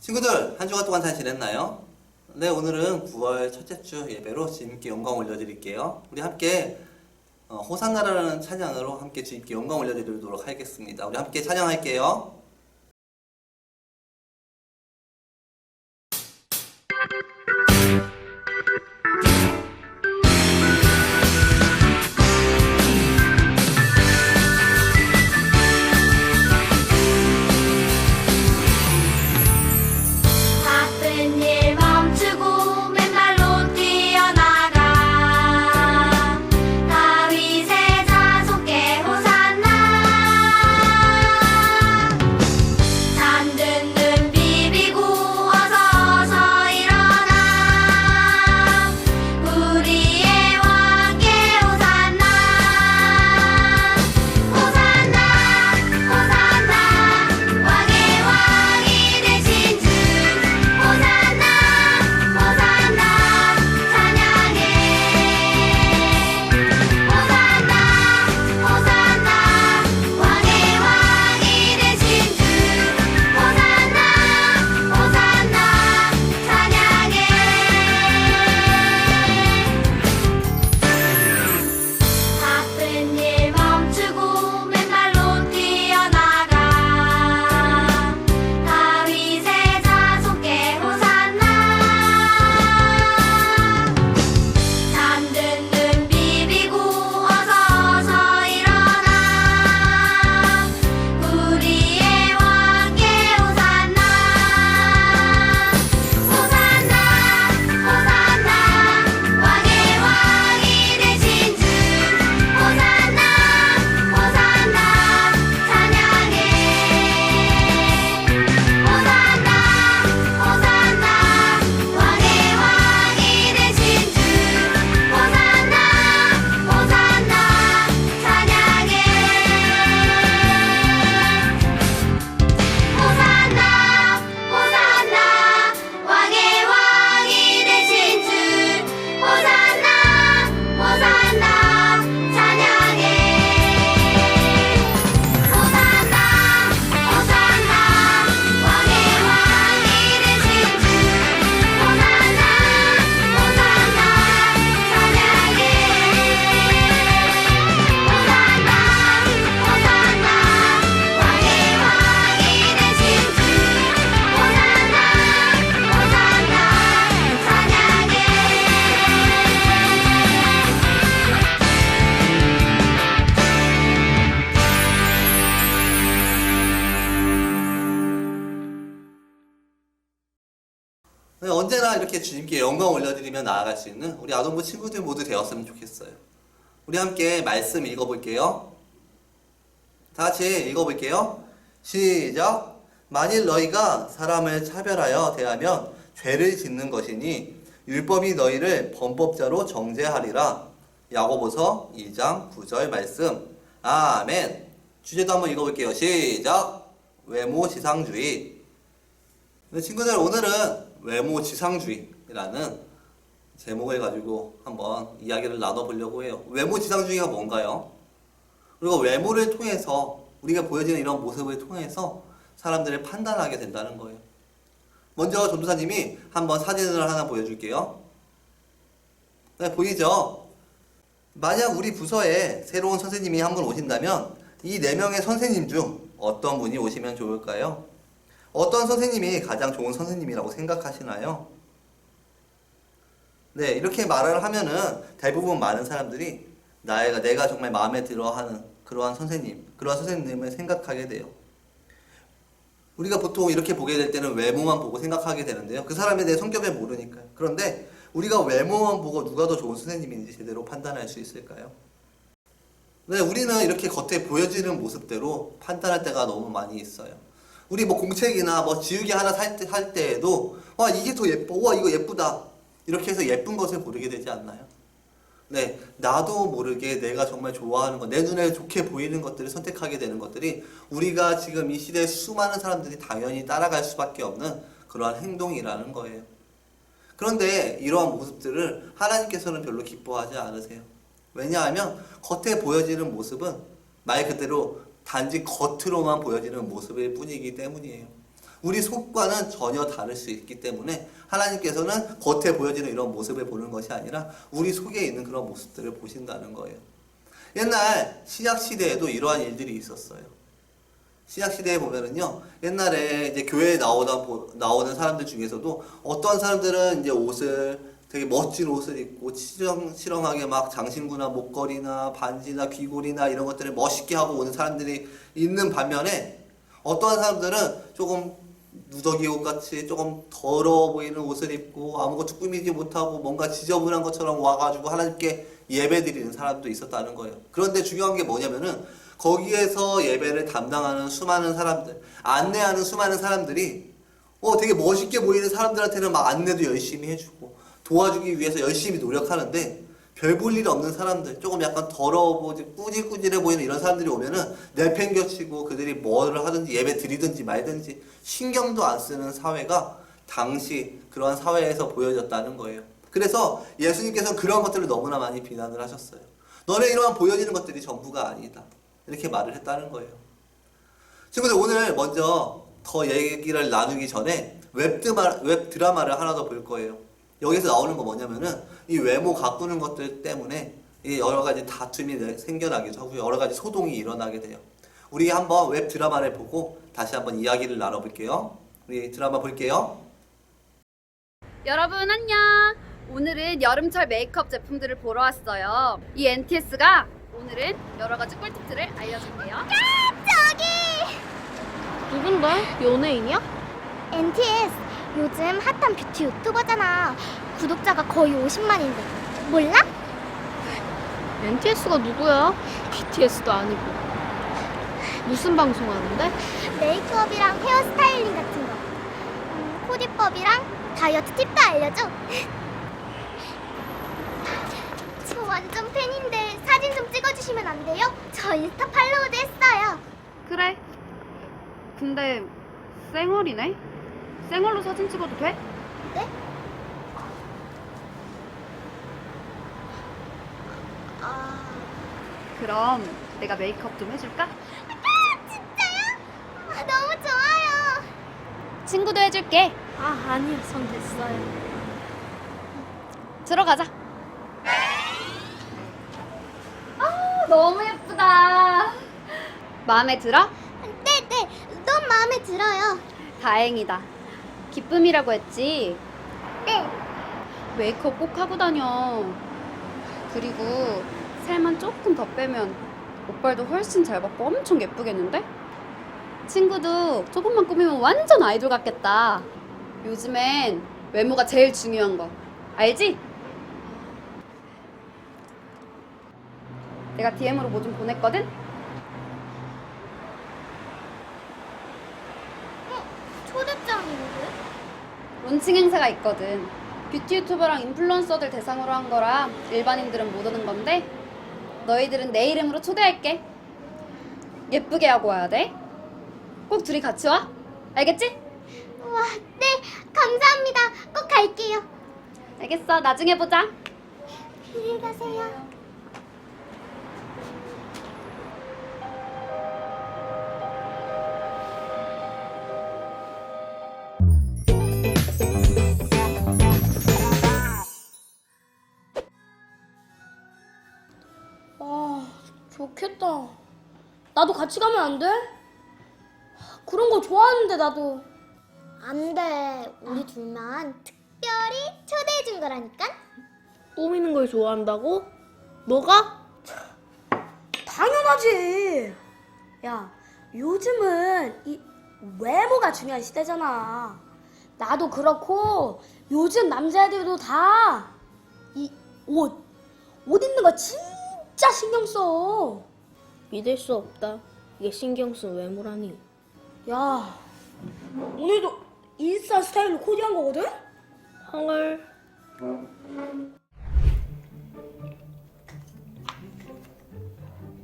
친구들 한 주간 동안 잘 지냈나요? 네 오늘은 9월 첫째 주 예배로 주님께 영광 올려드릴게요. 우리 함께 어, 호산나라는 찬양으로 함께 주님께 영광 올려드리도록 하겠습니다. 우리 함께 찬양할게요. 언제나 이렇게 주님께 영광 올려드리며 나아갈 수 있는 우리 아동부 친구들 모두 되었으면 좋겠어요. 우리 함께 말씀 읽어볼게요. 다 같이 읽어볼게요. 시작. 만일 너희가 사람을 차별하여 대하면 죄를 짓는 것이니 율법이 너희를 범법자로 정죄하리라. 야고보서 2장 9절 말씀. 아멘. 주제도 한번 읽어볼게요. 시작. 외모 지상주의. 네, 친구들 오늘은 외모 지상주의라는 제목을 가지고 한번 이야기를 나눠보려고 해요. 외모 지상주의가 뭔가요? 그리고 외모를 통해서 우리가 보여지는 이런 모습을 통해서 사람들을 판단하게 된다는 거예요. 먼저 전도사님이 한번 사진을 하나 보여줄게요. 네, 보이죠? 만약 우리 부서에 새로운 선생님이 한 분 오신다면 이 네 명의 선생님 중 어떤 분이 오시면 좋을까요? 어떤 선생님이 가장 좋은 선생님이라고 생각하시나요? 네, 이렇게 말을 하면은 대부분 많은 사람들이 나이가 내가 정말 마음에 들어 하는 그러한 선생님, 그러한 선생님을 생각하게 돼요. 우리가 보통 이렇게 보게 될 때는 외모만 보고 생각하게 되는데요. 그 사람에 대해 성격을 모르니까요. 그런데 우리가 외모만 보고 누가 더 좋은 선생님인지 제대로 판단할 수 있을까요? 네, 우리는 이렇게 겉에 보여지는 모습대로 판단할 때가 너무 많이 있어요. 우리 뭐 공책이나 뭐 지우개 하나 살, 때, 할 때에도 와 이게 더 예뻐, 와 이거 예쁘다 이렇게 해서 예쁜 것을 고르게 되지 않나요? 네, 나도 모르게 내가 정말 좋아하는 것, 내 눈에 좋게 보이는 것들을 선택하게 되는 것들이 우리가 지금 이 시대의 수많은 사람들이 당연히 따라갈 수밖에 없는 그러한 행동이라는 거예요. 그런데 이러한 모습들을 하나님께서는 별로 기뻐하지 않으세요. 왜냐하면 겉에 보여지는 모습은 말 그대로 단지 겉으로만 보여지는 모습일 뿐이기 때문이에요. 우리 속과는 전혀 다를 수 있기 때문에 하나님께서는 겉에 보여지는 이런 모습을 보는 것이 아니라 우리 속에 있는 그런 모습들을 보신다는 거예요. 옛날 신약 시대에도 이러한 일들이 있었어요. 신약 시대에 보면은요, 옛날에 이제 교회에 나오다 보- 나오는 사람들 중에서도 어떤 사람들은 이제 옷을 되게 멋진 옷을 입고 치렁치렁하게 막 장신구나 목걸이나 반지나 귀걸이나 이런 것들을 멋있게 하고 오는 사람들이 있는 반면에 어떠한 사람들은 조금 누더기 옷 같이 조금 더러워 보이는 옷을 입고 아무것도 꾸미지 못하고 뭔가 지저분한 것처럼 와가지고 하나님께 예배 드리는 사람도 있었다는 거예요. 그런데 중요한 게 뭐냐면은 거기에서 예배를 담당하는 수많은 사람들, 안내하는 수많은 사람들이 어 되게 멋있게 보이는 사람들한테는 막 안내도 열심히 해주고 도와주기 위해서 열심히 노력하는데 별 볼 일 없는 사람들, 조금 약간 더러워 보지 꾸질꾸질해 보이는 이런 사람들이 오면은 내팽겨치고 그들이 뭐를 하든지 예배 드리든지 말든지 신경도 안 쓰는 사회가 당시 그러한 사회에서 보여졌다는 거예요. 그래서 예수님께서는 그런 것들을 너무나 많이 비난을 하셨어요. 너네 이러한 보여지는 것들이 전부가 아니다. 이렇게 말을 했다는 거예요. 친구들 오늘 먼저 더 얘기를 나누기 전에 웹 드라마, 웹 드라마를 하나 더 볼 거예요. 여기서 나오는 거 뭐냐면은 이 외모 가꾸는 것들 때문에 이 여러 가지 다툼이 내- 생겨나기도 하고 여러 가지 소동이 일어나게 돼요. 우리 한번 웹 드라마를 보고 다시 한번 이야기를 나눠볼게요. 우리 드라마 볼게요. 여러분 안녕. 오늘은 여름철 메이크업 제품들을 보러 왔어요. 이 NTS가 오늘은 여러 가지 꿀팁들을 알려줄게요. 누군데? 연예인이야? NTS 요즘 핫한 뷰티 유튜버잖아. 구독자가 거의 50만인데 몰라? NTS가 누구야? BTS도 아니고. 무슨 방송 하는데? 메이크업이랑 헤어스타일링 같은 거. 음, 코디법이랑 다이어트 팁도 알려줘. 저 완전 팬인데 사진 좀 찍어주시면 안 돼요? 저 인스타 팔로우도 했어요. 그래. 근데 쌩얼이네. 쌩얼로 사진 찍어도 돼? 네? 아, 그럼 내가 메이크업 좀 해줄까? 진짜요? 아, 너무 좋아요. 친구도 해줄게. 아, 아니요. 전 됐어요. 들어가자. 아, 너무 예쁘다. 마음에 들어? 네, 네, 너무 마음에 들어요. 다행이다. 기쁨이라고 했지. 네. 메이크업 꼭 하고 다녀. 그리고 살만 조금 더 빼면 오빠도 훨씬 잘 받고 엄청 예쁘겠는데? 친구도 조금만 꾸미면 완전 아이돌 같겠다. 요즘엔 외모가 제일 중요한 거. 알지? 내가 DM으로 뭐 좀 보냈거든? 초대장인데? 론칭 행사가 있거든. 뷰티 유튜버랑 인플루언서들 대상으로 한 거라 일반인들은 못 오는 건데 너희들은 내 이름으로 초대할게. 예쁘게 하고 와야 돼. 꼭 둘이 같이 와. 알겠지? 우와, 네, 감사합니다. 꼭 갈게요. 알겠어. 나중에 보자. 안녕히 가세요. 좋겠다. 나도 같이 가면 안 돼? 그런 거 좋아하는데 나도. 안 돼. 우리 둘만 특별히 초대해 준 거라니까. 꾸미는 걸 좋아한다고? 너가? 당연하지. 야, 요즘은 이 외모가 중요한 시대잖아. 나도 그렇고 요즘 남자애들도 다 이 옷, 옷 입는 거 진짜 신경 써. 믿을 수 없다. 이게 신경 쓴 외모라니. 야, 오늘도 인스타 스타일로 코디한 거거든? 헐.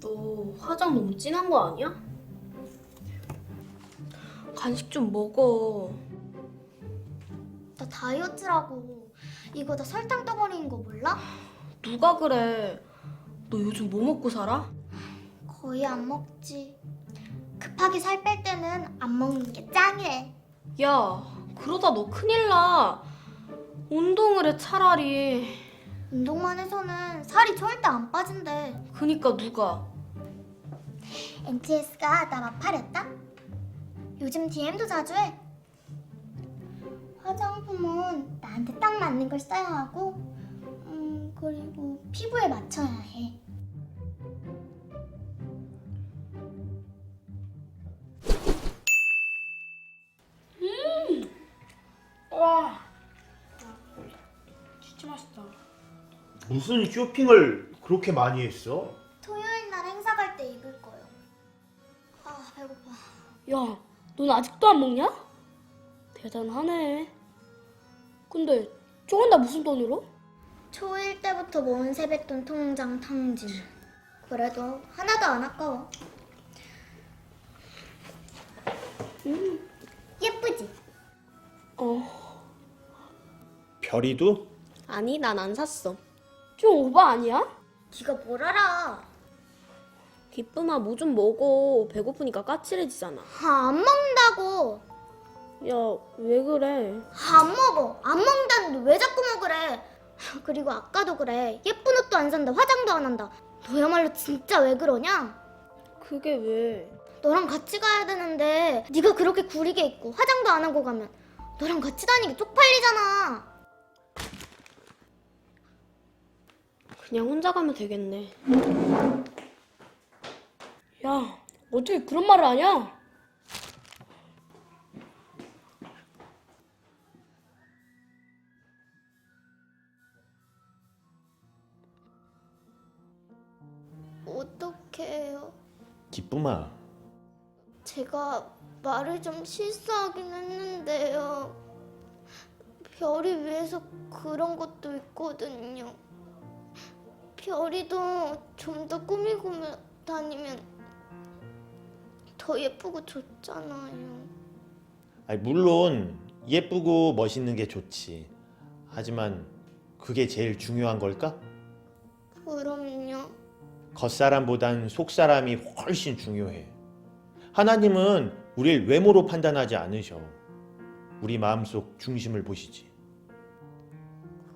너 화장 너무 진한 거 아니야? 간식 좀 먹어. 나 다이어트라고. 이거 다 설탕 떠버리는 거 몰라? 누가 그래? 너 요즘 뭐 먹고 살아? 거의 안 먹지. 급하게 살 뺄 때는 안 먹는 게 짱이래. 야, 그러다 너 큰일 나. 운동을 해 차라리. 운동만 해서는 살이 절대 안 빠진대. 그니까 누가? MTS가 나 마팔했다? 요즘 DM도 자주 해. 화장품은 나한테 딱 맞는 걸 써야 하고, 음, 그리고 피부에 맞춰야 해. 무슨 쇼핑을 그렇게 많이 했어? 토요일 날 행사 갈 때 입을 거요. 아, 배고파. 야, 넌 아직도 안 먹냐? 대단하네. 근데 저건 다 무슨 돈으로? 초일 때부터 모은 세뱃돈 통장 탕진. 그래도 하나도 안 아까워. 음, 예쁘지? 어, 별이도? 아니, 난 안 샀어. 좀 오바 아니야? 네가 뭘 알아? 기쁨아, 뭐 좀 먹어. 배고프니까 까칠해지잖아. 아, 안 먹는다고. 야, 왜 그래? 아, 안 먹어. 안 먹는다는데 왜 자꾸 먹으래? 그리고 아까도 그래. 예쁜 옷도 안 산다. 화장도 안 한다. 너야말로 진짜 왜 그러냐? 그게 왜? 너랑 같이 가야 되는데 네가 그렇게 구리게 입고 화장도 안 하고 가면 너랑 같이 다니기 쪽팔리잖아. 그냥 혼자 가면 되겠네. 야, 어떻게 그런 말을 하냐? 어떻게 해요? 기쁨아 제가 말을 좀 실수하긴 했는데요. 별이 위해서 그런 것도 있거든요. 별이도 좀 더 꾸미고 다니면 더 예쁘고 좋잖아요. 아니, 물론 예쁘고 멋있는 게 좋지 하지만 그게 제일 중요한 걸까? 그럼요. 겉사람보단 속사람이 훨씬 중요해 하나님은 우릴 외모로 판단하지 않으셔 우리 마음속 중심을 보시지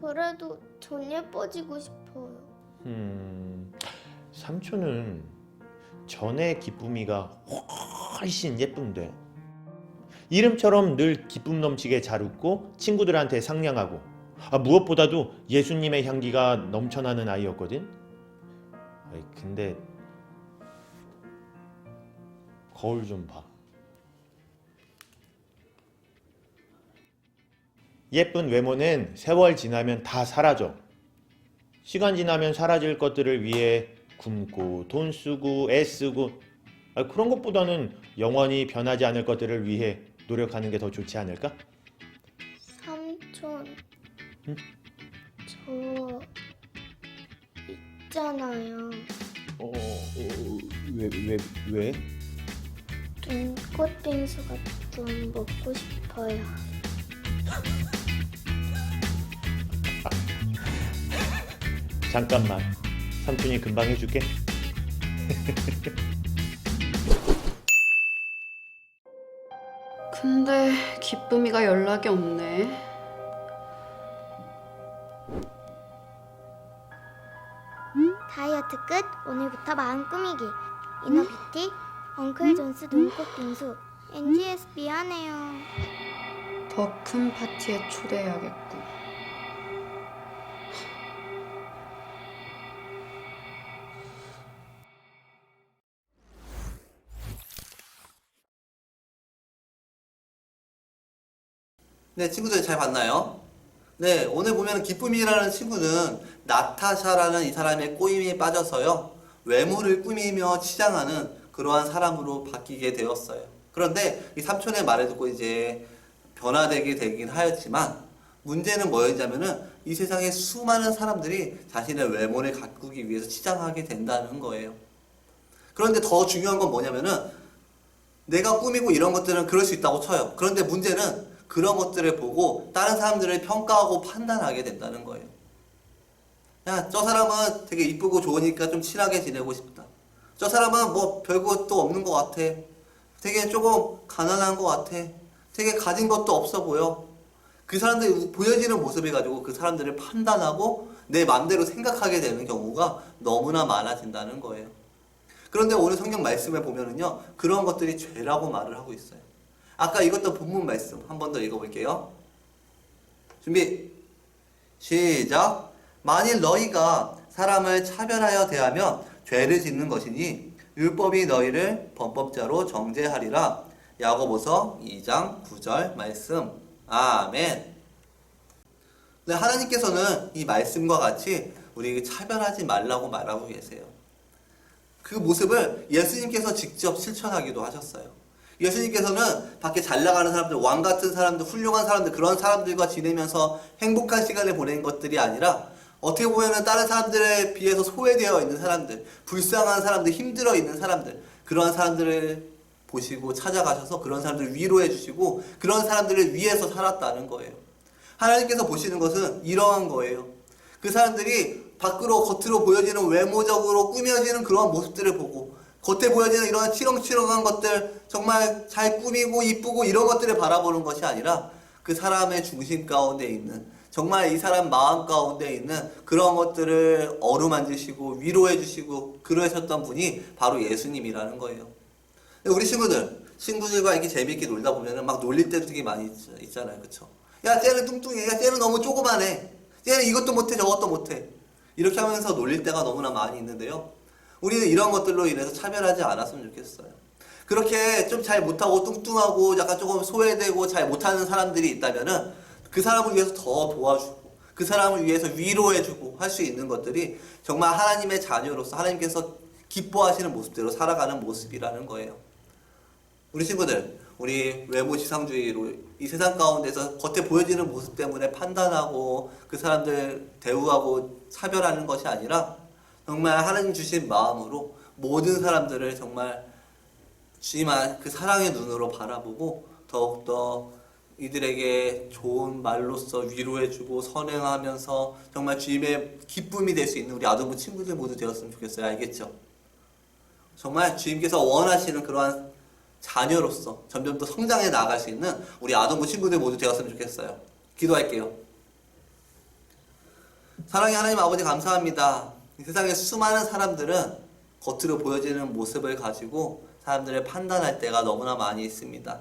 그래도 전 예뻐지고 싶어요. 음, 삼촌은 전에 기쁨이가 훨씬 예쁜데 이름처럼 늘 기쁨 넘치게 잘 웃고 친구들한테 상냥하고 아, 무엇보다도 예수님의 향기가 넘쳐나는 아이였거든. 아이, 근데 거울 좀 봐. 예쁜 외모는 세월 지나면 다 사라져. 시간 지나면 사라질 것들을 위해 굶고 돈 쓰고 애 쓰고 아, 그런 것보다는 영원히 변하지 않을 것들을 위해 노력하는 게 더 좋지 않을까? 삼촌, 응? 저 있잖아요. 어, 왜, 왜, 왜? 눈꽃 빙수가 좀 먹고 싶어요. 잠깐만. 삼촌이 금방 해줄게. 근데 기쁨이가 연락이 없네. 다이어트 끝. 오늘부터 마음 꾸미기. 이너뷰티, 엉클 존스 눈꽃 빙수. NGS 미안해요. 더 큰 파티에 초대해야겠고. 네, 친구들 잘 봤나요? 네, 오늘 보면 기쁨이라는 친구는 나타샤라는 이 사람의 꼬임에 빠져서요. 외모를 꾸미며 치장하는 그러한 사람으로 바뀌게 되었어요. 그런데 이 삼촌의 말을 듣고 이제 변화되게 되긴 하였지만 문제는 뭐였냐면은 이 세상에 수많은 사람들이 자신의 외모를 가꾸기 위해서 치장하게 된다는 거예요. 그런데 더 중요한 건 뭐냐면은 내가 꾸미고 이런 것들은 그럴 수 있다고 쳐요. 그런데 문제는 그런 것들을 보고 다른 사람들을 평가하고 판단하게 된다는 거예요. 야, 저 사람은 되게 이쁘고 좋으니까 좀 친하게 지내고 싶다. 저 사람은 뭐 별것도 없는 것 같아. 되게 조금 가난한 것 같아. 되게 가진 것도 없어 보여. 그 사람들이 보여지는 모습을 가지고 그 사람들을 판단하고 내 맘대로 생각하게 되는 경우가 너무나 많아진다는 거예요. 그런데 오늘 성경 말씀에 보면은요, 그런 것들이 죄라고 말을 하고 있어요. 아까 이것도 본문 말씀 한 번 더 읽어볼게요. 준비, 시작. 만일 너희가 사람을 차별하여 대하면 죄를 짓는 것이니 율법이 너희를 범법자로 정죄하리라. 야고보서 2장 9절 말씀. 아멘. 네, 하나님께서는 이 말씀과 같이 우리에게 차별하지 말라고 말하고 계세요. 그 모습을 예수님께서 직접 실천하기도 하셨어요. 예수님께서는 밖에 잘 나가는 사람들, 왕 같은 사람들, 훌륭한 사람들, 그런 사람들과 지내면서 행복한 시간을 보낸 것들이 아니라 어떻게 보면은 다른 사람들에 비해서 소외되어 있는 사람들, 불쌍한 사람들, 힘들어 있는 사람들, 그런 사람들을 보시고 찾아가셔서 그런 사람들을 위로해 주시고 그런 사람들을 위해서 살았다는 거예요. 하나님께서 보시는 것은 이러한 거예요. 그 사람들이 밖으로 겉으로 보여지는 외모적으로 꾸며지는 그런 모습들을 보고 겉에 보여지는 이런 치렁치렁한 것들 정말 잘 꾸미고 이쁘고 이런 것들을 바라보는 것이 아니라 그 사람의 중심 가운데 있는 정말 이 사람 마음 가운데 있는 그런 것들을 어루만지시고 위로해 주시고 그러셨던 분이 바로 예수님이라는 거예요. 우리 친구들 친구들과 이렇게 재미있게 놀다 보면은 막 놀릴 때도 되게 많이 있- 있잖아요, 그렇죠? 야, 쟤는 뚱뚱해. 야, 쟤는 너무 조그만해. 쟤는 이것도 못해, 저것도 못해. 이렇게 하면서 놀릴 때가 너무나 많이 있는데요. 우리는 이런 것들로 인해서 차별하지 않았으면 좋겠어요. 그렇게 좀 잘 못하고 뚱뚱하고 약간 조금 소외되고 잘 못하는 사람들이 있다면은 그 사람을 위해서 더 도와주고 그 사람을 위해서 위로해주고 할 수 있는 것들이 정말 하나님의 자녀로서 하나님께서 기뻐하시는 모습대로 살아가는 모습이라는 거예요. 우리 친구들, 우리 외모 지상주의로 이 세상 가운데서 겉에 보여지는 모습 때문에 판단하고 그 사람들 대우하고 차별하는 것이 아니라 정말 하나님 주신 마음으로 모든 사람들을 정말 주님한 그 사랑의 눈으로 바라보고 더욱더 이들에게 좋은 말로써 위로해주고 선행하면서 정말 주님의 기쁨이 될 수 있는 우리 아동부 친구들 모두 되었으면 좋겠어요. 알겠죠? 정말 주님께서 원하시는 그러한 자녀로서 점점 더 성장해 나아갈 수 있는 우리 아동부 친구들 모두 되었으면 좋겠어요. 기도할게요. 사랑의 하나님 아버지 감사합니다. 이 세상에 수많은 사람들은 겉으로 보여지는 모습을 가지고 사람들을 판단할 때가 너무나 많이 있습니다.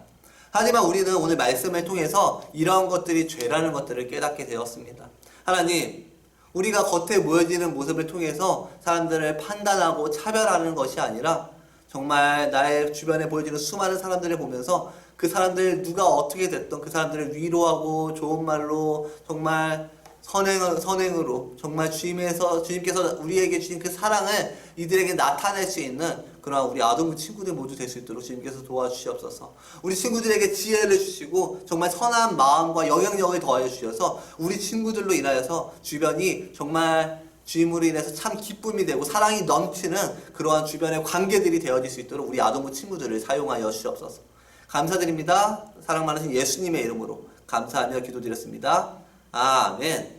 하지만 우리는 오늘 말씀을 통해서 이러한 것들이 죄라는 것들을 깨닫게 되었습니다. 하나님, 우리가 겉에 보여지는 모습을 통해서 사람들을 판단하고 차별하는 것이 아니라 정말 나의 주변에 보여지는 수많은 사람들을 보면서 그 사람들 누가 어떻게 됐던 그 사람들을 위로하고 좋은 말로 정말 선행, 선행으로 정말 주님에서 주님께서 우리에게 주신 그 사랑을 이들에게 나타낼 수 있는 그러한 우리 아동부 친구들 모두 될 수 있도록 주님께서 도와주시옵소서. 우리 친구들에게 지혜를 주시고 정말 선한 마음과 영향력을 더해 주셔서 우리 친구들로 인하여서 주변이 정말 주임으로 인해서 참 기쁨이 되고 사랑이 넘치는 그러한 주변의 관계들이 되어질 수 있도록 우리 아동부 친구들을 사용하여 주시옵소서. 감사드립니다. 사랑 많으신 예수님의 이름으로 감사하며 기도드렸습니다. 아멘.